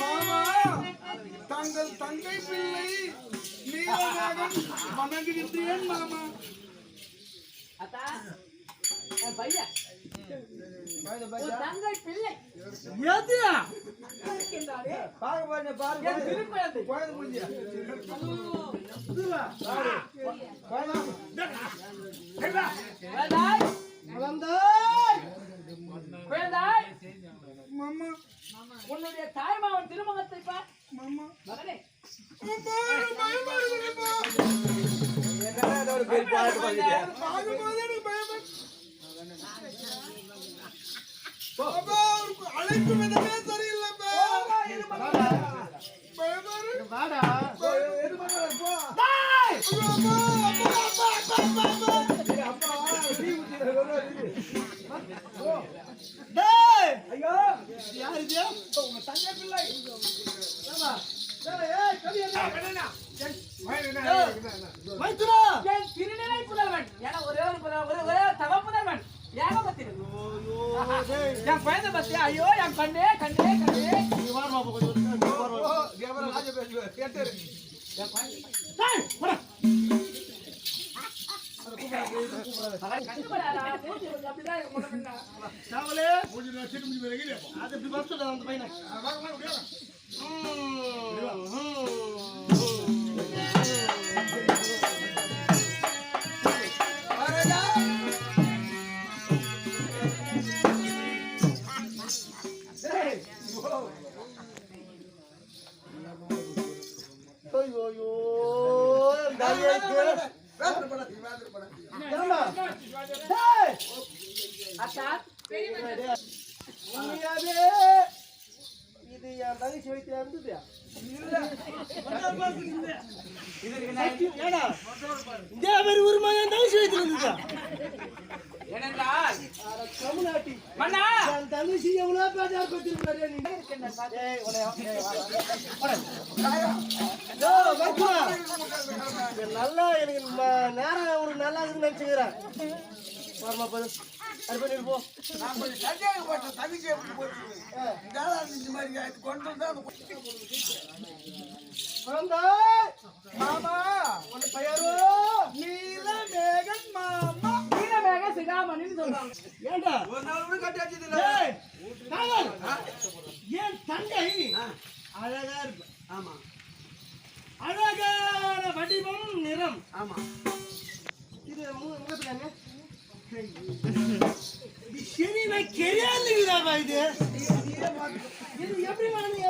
மாமா தங்கள் தங்கை பிள்ளை. அத்தா, என் பையன். உன் தங்கை பிள்ளை எது இருக்கின்றாளே. பாருங்க பாருங்க பாருங்க. குழந்தை முடிஞ்சு குழந்தாய், குழந்தாய் குழந்தாய், மாமா உன்னுடைய தாய்மாவன் திருமணத்தை பார் மகனே பார்க்கும்போது எனக்கு பயமா விதமே சரியில்லைப்பா. வாடா பண்ணாலும் போ. ஐயோ, அப்பா, அப்பா, அப்பா, அப்பா, அப்பா, அப்பா. டேய்! ஐயோ யார் இது? உங்க தங்கை பிள்ளை. ஏம்மா? டேய், ஏய், கவி என்ன? மைத்துனா! என் திருநிலை புதல்வன் என ஒரே ஒரு புதல்வன், ஒரே ஒரே ஒரு தவப்புதல்வன் ஏகபத்திரன் என் குழந்தை பத்தியா ஐயோ என் கண்ணே கண்ணே கண்ணே நீ வாடா பாப்பா கொஞ்சம் நீ வாடா. ஓ, கேவல ராஜ பேசுவார். கேட்டாரு. டேய், இருக்கும், முன்ன பின்ன. சாவலே அது நீ நல்லா எனக்கு நேரம் ஒரு நல்லா இருக்குன்னு நினைச்சுக்கிறேன் வரமா அது பண்ணி போ கொண்டு குழந்தை மாமா உன்னை பெயரோ? நீலமேகன் மாமா. நீலமேக சிகாமணின்னு சொல்றாங்க. ஏண்டா? ஒரு நாள் கூட கட்டி வச்சது இல்ல. ஏய், காவல். என் தங்கை அழகா இருப்ப. ஆமா. அழகான வடிவம் நிறம். ஆமா. இது மு- முகத்துல என்ன? இது சினிமா கெரியாதுங்கடாப்பா இது இது எப்படி வாங்க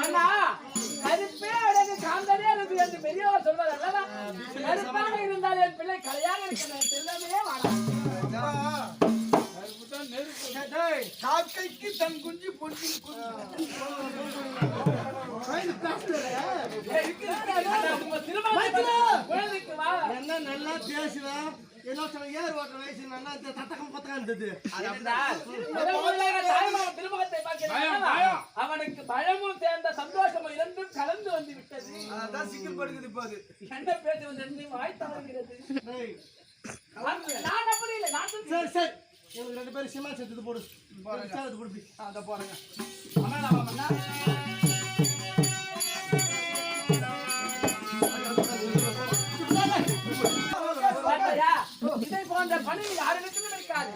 அண்ணா கருப்பே அழகு காந்தனே இருக்கு என்று பெரியவர் சொல்வது அல்லவா கருப்பாக இருந்தால் என் பிள்ளை கலையாக இருக்கிறேன் செல்லமே வாடா காக்கைக்கு தன் குஞ்சு வா. என்ன நல்லா பேசுவேன் என்ன சொல்ல ஏர் ஓட்டுற வயசு நல்லா இந்த தத்தகம் பத்தகம் இருந்தது? அவனுக்கு பயமும் சேர்ந்த சந்தோஷமும் இரண்டும் கலந்து வந்து விட்டது. அதான் சிக்கல் படுக்குது இப்போ அது. என்ன பேசுவது வாய் தவறுகிறது? நான் அப்படி இல்லை நான் சரி சரி. எனக்கு ரெண்டு பேரும் சிமா சேர்த்து போடு. சேர்த்து கொடுப்பி. அந்த போறேங்க. அண்ணா, நான் அண்ணா. இதை போன்ற பணி யாரிடத்திலும் இருக்காது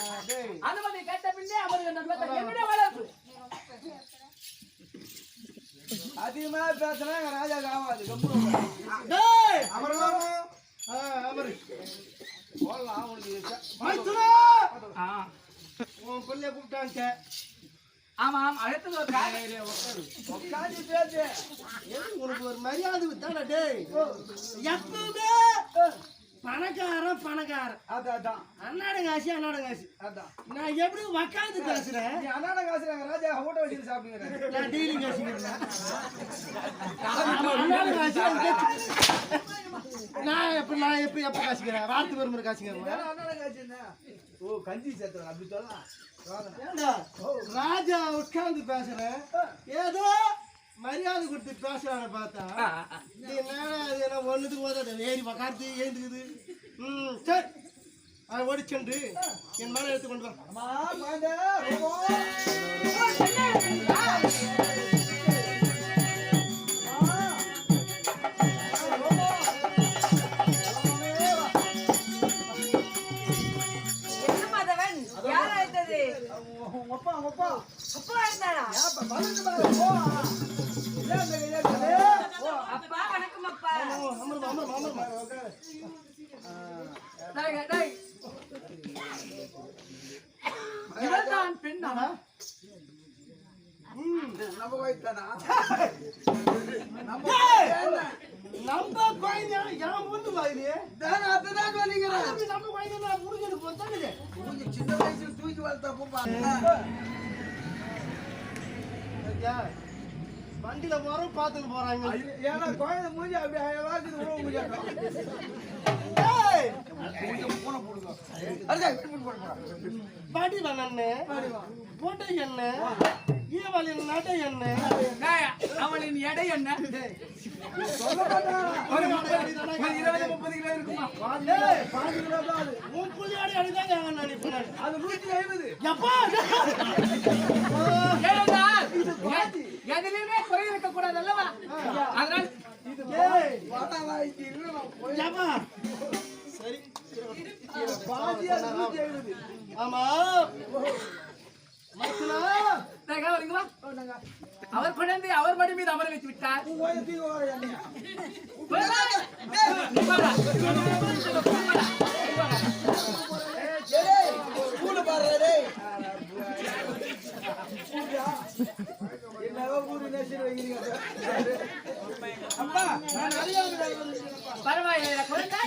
அனுமதி கேட்ட பின்னே அவர்கள் என்னுடைய வளர்ப்பு. அதிகமா பேசினா எங்க ராஜா ஆகாது ஆ அமரு. போடலாம் ஆ, உன் பிள்ளைய கூப்பிட்டான்ட்ட. ஆமாம் அடுத்தது ஒரு உட்காந்து பேசு. உனக்கு ஒரு மரியாதை தானே டேய்? எப்பவுமே பணக்காரன் பணக்காரன். அதான். அண்ணாட காசு அண்ணாட காசு. அதான். நான் எப்படி உக்காந்து பேசுறேன்? அண்ணாட காசு நாங்க ராஜா ஹோட்டல் வச்சு சாப்பிடுங்க நான் டெய்லி பேசிக்கிறேன் அண்ணாட காசு. நான் எப்ப நான் எப்ப எப்ப காசுக்கிறேன் வாரத்துக்கு ஒரு முறை காசுக்கிறேன் அண்ணாட காசு என்ன? ஓ கஞ்சி சேர்த்து அப்படி சொல்லலாம் ராஜா உட்கார்ந்து பேசுறேன். ஏதோ மரியாதை கொடுத்து பேசுறான பார்த்தா நீ என்னடா அது என்ன ஒண்ணுத்துக்கு போதா ஏறி உக்காந்து ஏந்துக்குது ம் சரி அதை ஓடிச்சென்று என் மேலே எடுத்து கொண்டு வா அப்பா அப்பா அப்பா பாரு போ வண்டியில போறோம் பார்த்துட்டு போறாங்க. ஏன்னா குழந்தை மூஞ்சி அப்படி. போடுங்க பாடி வண்ணே போட்டை என்ன? ஈவலின் நட என்ன? அவளின் எடை என்ன? ஒரு முப்பது, இருபது முப்பது கிலோ இருக்குமா? புள்ளியாடி அடிதான் நான் நினைப்பேன் அது நூத்தி ஐம்பது எப்பா? குறை இருக்க கூடாது அல்லவா அதனால் சரி. ஆமா. அவர் குழந்தை அவர் மடி மீது அமர வைத்து விட்டார். ஊரு நேசர் வைக்கிறீங்க. அப்பா, நான் நிறைய பரவாயில்லை குழந்தை?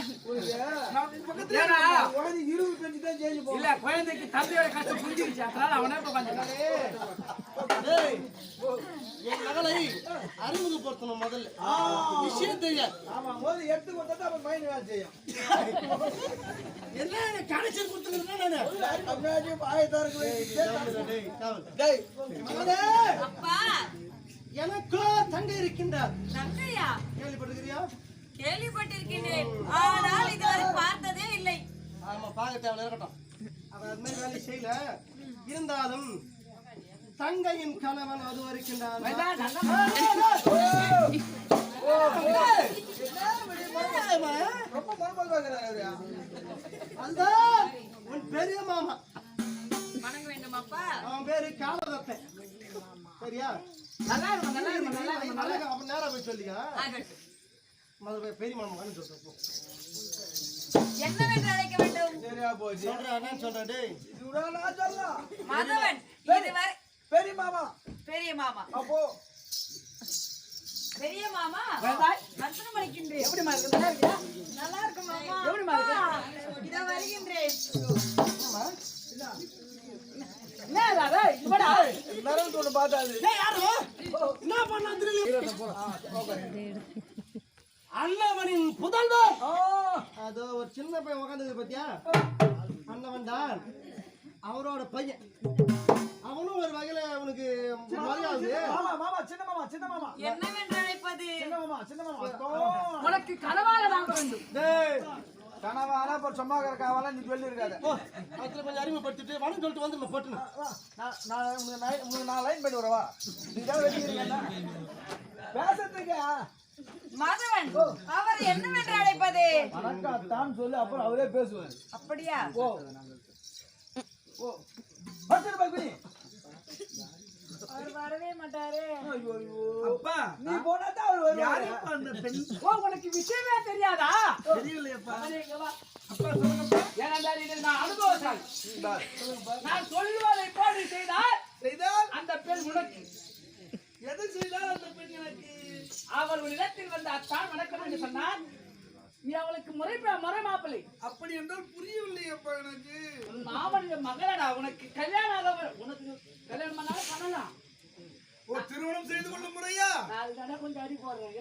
இல்ல குழந்தைக்கு தந்தையோட கஷ்டம் புரிஞ்சிருச்சு அதனால அவனே இப்ப வந்துட்டான் ஏய் என் மகளை அறிமுகப்படுத்தணும் முதல்ல. விஷயம் தெரியாது ஆமா முதல்ல எடுத்து கொடுத்தா பையன் வேலை செய்யும். என்ன கடைசி கொடுத்துருக்கேன் நானு? மகனே, அப்பா! எனக்கோ தங்கை இருக்கின்றார். தங்கையா? கேள்விப்பட்டிருக்கிறியா? கேள்விப்பட்டிருக்கின்றேன் ஆனால் இதுவரை பார்த்ததே இல்லை ஆமா பார்க்க தேவையில்ல இருக்கட்டும் அது மாதிரி வேலையை செய்யல இருந்தாலும் தங்கையின் கணவன் அது பார்க்கறாரு அதுதான் உன் பெரிய மாமா வணங்க வேண்டும் அப்பா அவன் பேரு காலதத்தன் சரியா நல்லா இருக்கும் நல்லா இருக்கும் நல்லா இருக்கும் நல்லா அப்ப நேரா போய் சொல்லிக்க முதல்ல பெரிய மாமா சொல்றேன். என்னவென்று அழைக்க வேண்டும்? சரியா போச்சு. சொல்றேன் சொல்றேன் டேய்? இதுடா நான் மாதவன் இதுவரை பெரிய மாமா. பெரிய மாமா. அப்போ பெரிய மாமா. வசனம் அளிக்கின்றேன். எப்படிம்மா இருக்கு? நல்லா இருக்கு மாமா. எப்படிம்மா இருக்கு? இதோ வருகின்றேன். என்ன பண்ணா தெரியல அண்ணவனின் புதல்வர். அதோ ஒரு சின்ன பையன் உட்காந்துருக்கு பாத்தியா? அண்ணவன் தான். அவரோட பையன். அவனும் ஒரு வகையில அவனுக்கு மரியாதை மாமா மாமா சின்ன மாமா சின்ன மாமா. என்னவென்று அழைப்பது? சின்ன மாமா சின்ன மாமா. அப்போ, உனக்கு கனவாக வாங்க வேண்டும். டேய். கனவானா இப்போ சும்மா இருக்காவா நீ சொல்லி இருக்காத ஓ, அதுல கொஞ்சம் அறிமுகப்படுத்திட்டு வணக்கம் சொல்லிட்டு வந்து போட்டுன்னு. நான் நான் உங்களுக்கு நை- நான் லைன் பண்ணி வரவா நீதான் வெட்டிக்கிறீங்க பேசுறதுக்கு மாதவன் அவர் என்னவென்று அழைப்பது? வணக்கம் தான் சொல்லு அப்புறம் அவரே பேசுவார் அப்படியா? ஓ. ஓ. பத்து ரூபாய் குடி அவர் வரவே மாட்டாரு. அப்பா நீ போனா தான் அவர் வருவாரு. ஓ, உனக்கு விஷயமே தெரியாதா? இங்க வா. ஏனென்றால் இதில் நான் அனுபவசாலி. நான் சொல்லுவதை போல் நீ செய்தால் செய்தால் அந்த பெண் உனக்கு எது செய்தால் அந்த பெண் எனக்கு அவள் ஒரு இடத்தில் வந்து அத்தான் வணக்கம் என்று சொன்னார் நீ அவளுக்கு முறை முறை மாப்பிள்ளை. அப்படி என்றால் புரியவில்லை அப்பா எனக்கு. உன் மாமனுடைய மகளடா உனக்கு கல்யாணம் ஆகாம உனக்கு கல்யாணம் பண்ணாலும் பண்ணலாம். ஓ திருமணம் செய்து கொள்ளும் முறையா? நாலு தடவை கொஞ்சம் அடி போடுறேன்.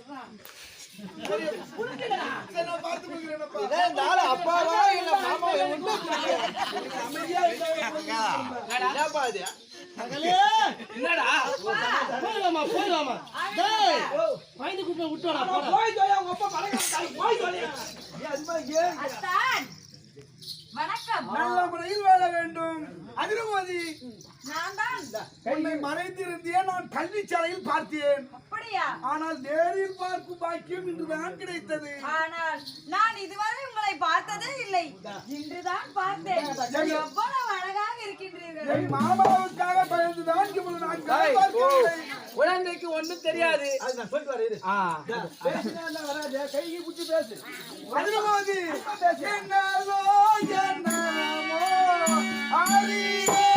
அமைதியா என்னடா? போயிடலாமா, போயிடலாமா? டேய், பயந்து கூப்பிட்டு விட்டுவாடா, போடா. போய் தோயா உங்க அப்பா பழக்கம் போய் தோயா அத்தான் வணக்கம். நல்ல முறையில் வாழ வேண்டும். அதிரமதி நான் தான். உன்னை மறைந்திருந்தேன் நான் கல்விச்சாலையில் பார்த்தேன். அப்படியா? ஆனால் நேரில் பார்க்கும் பாக்கியம் இன்றுதான் கிடைத்தது. ஆனால் நான் இதுவரை உங்களை பார்த்ததே இல்லை. இன்றுதான் பார்த்தேன். எவ்வளவு அழகாக இருக்கின்றீர்கள். என் மாமாவுக்காக பயந்துதான் இவ்வளவு நான் பார்க்கவில்லை. குழந்தைக்கு ஒண்ணும் தெரியாது. அது நான் சொல்லிட்டு வரேன், இரு. ஆ. அதிரமதி என்னவோ என்னமோ அறியே.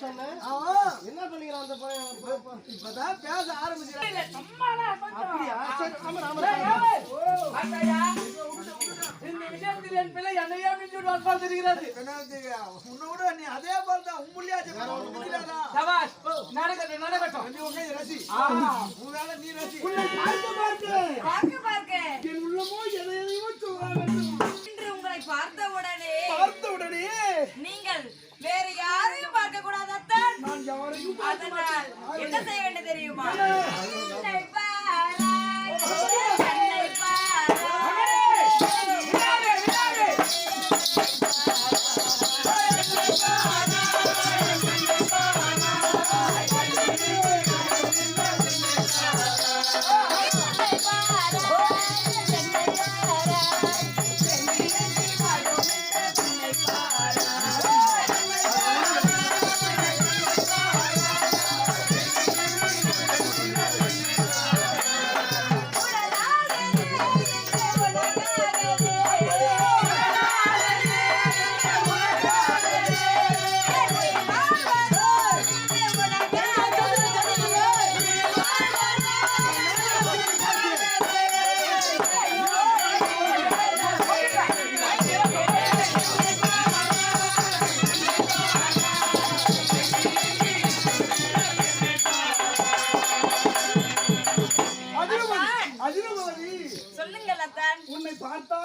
சொன்னேன். என்ன பண்ணிக்கிறான் அந்த பையன்? இப்பதான் பேச ஆரம்பிக்கிறேன். அப்படியா? சரி, ஆமா, ஆமா, இந்த விஷயத்தில் என் பிள்ளை என்னையே மிஞ்சி பார்த்திருக்கிறது உன்னோட நீ அதே போல் தான் உம்முள்ளியாச்சு சபாஷ் நடக்கட்டும் நடக்கட்டும். ரசி. உன் வேலை நீ ரசி. பார்க்க பார்க்க. என் உள்ளமோ எதை எதையோ உங்களை பார்த்த உடனே பார்த்த உடனே நீங்கள் வேற யாரையும் பார்க்க கூடாது அத்தான் நான் யாரையும் அதனால் என்ன செய்ய வேண்டும் தெரியுமா?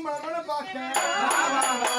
மனமன பார்க்க